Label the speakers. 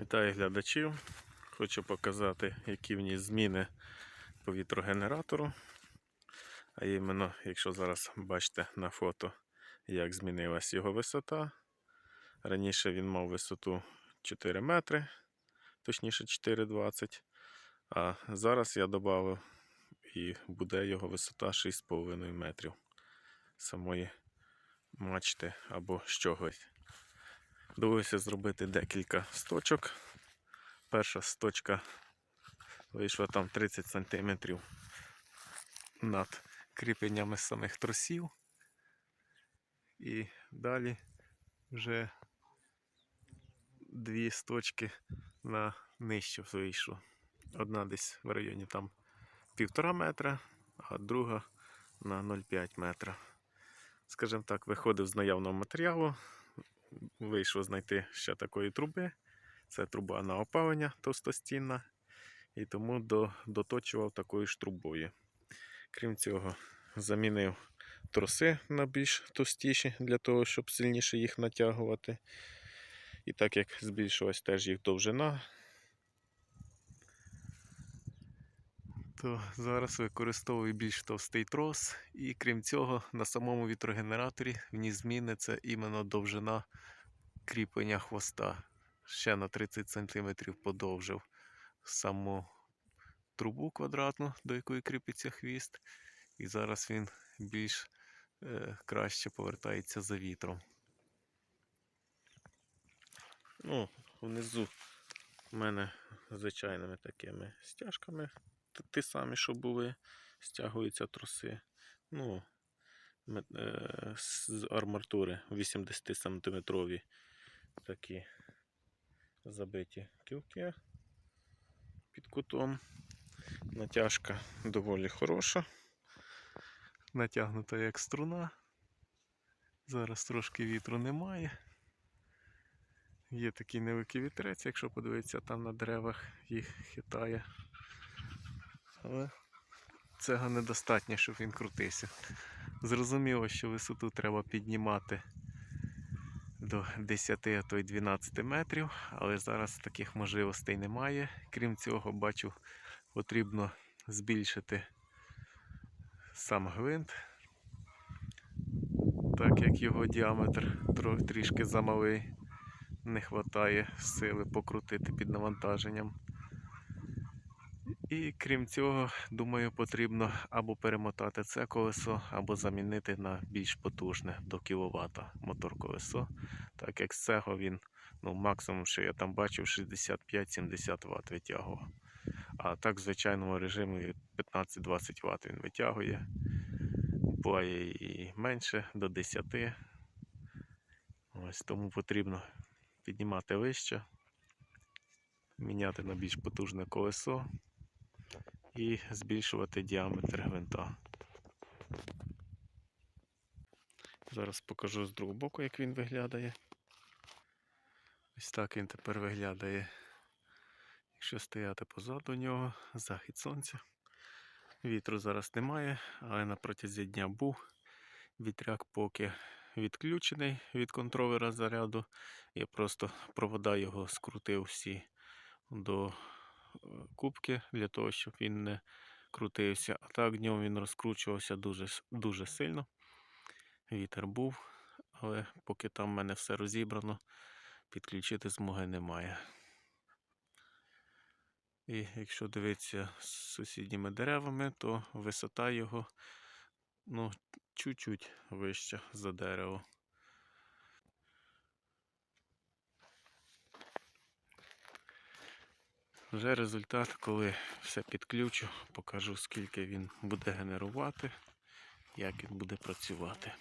Speaker 1: Вітаю глядачів. Хочу показати, які в ній зміни по вітрогенератору. А іменно, якщо зараз бачите на фото, як змінилась його висота. Раніше він мав висоту 4 метри, точніше 4,20. А зараз я додав і буде його висота 6,5 метрів самої мачти або щогось. Довелося зробити декілька сточок. Перша сточка вийшла там 30 см над кріпленнями самих тросів. І далі вже дві сточки на нижче вийшло. Одна десь в районі там півтора метра, а друга на 0,5 метра. Скажімо так, виходив з наявного матеріалу, вийшло знайти ще такої труби. Це труба на опалення товстостінна. І тому до, доточував такою ж трубою. Крім цього, замінив троси на більш товстіші, для того, щоб сильніше їх натягувати. І так як збільшилась теж їх довжина, то зараз використовую більш товстий трос. І крім цього, на самому вітрогенераторі вніс зміни це іменно довжина кріплення хвоста. Ще на 30 см подовжив саму трубу квадратну, до якої кріпиться хвіст. І зараз він більш е, краще повертається за вітром. Ну, внизу в мене звичайними такими стяжками, ті самі, що були, стягуються троси. Ну, е, з арматури 80 сантиметрові такі забиті кілки під кутом. Натяжка доволі хороша. Натягнута як струна. Зараз трошки вітру немає. Є такий невеликий вітерець, якщо подивитися там на деревах їх хитає. Але цього недостатньо, щоб він крутився. Зрозуміло, що висоту треба піднімати до 10, а то й 12 метрів, але зараз таких можливостей немає. Крім цього, бачу, потрібно збільшити сам гвинт, так як його діаметр трішки замалий, не вистачає сили покрутити під навантаженням. І крім цього, думаю, потрібно або перемотати це колесо, або замінити на більш потужне до кВт мотор колесо. Так як з цього він, ну, максимум, що я там бачив, 65-70 Вт витягував. А так в звичайному режимі 15-20 Вт він витягує. Буває і менше до 10. Ось тому потрібно піднімати вище, міняти на більш потужне колесо і збільшувати діаметр гвинта. Зараз покажу з другого боку, як він виглядає. Ось так він тепер виглядає. Якщо стояти позаду нього, захід сонця. Вітру зараз немає, але на протязі дня був. Вітряк поки відключений від контролера заряду. Я просто провода його скрутив всі до кубки для того, щоб він не крутився. А так днем він розкручувався дуже, дуже сильно. Вітер був, але поки там в мене все розібрано, підключити змоги немає. І якщо дивитися з сусідніми деревами, то висота його ну, чуть-чуть вища за дерево. Вже результат, коли все підключу, покажу, скільки він буде генерувати, як він буде працювати.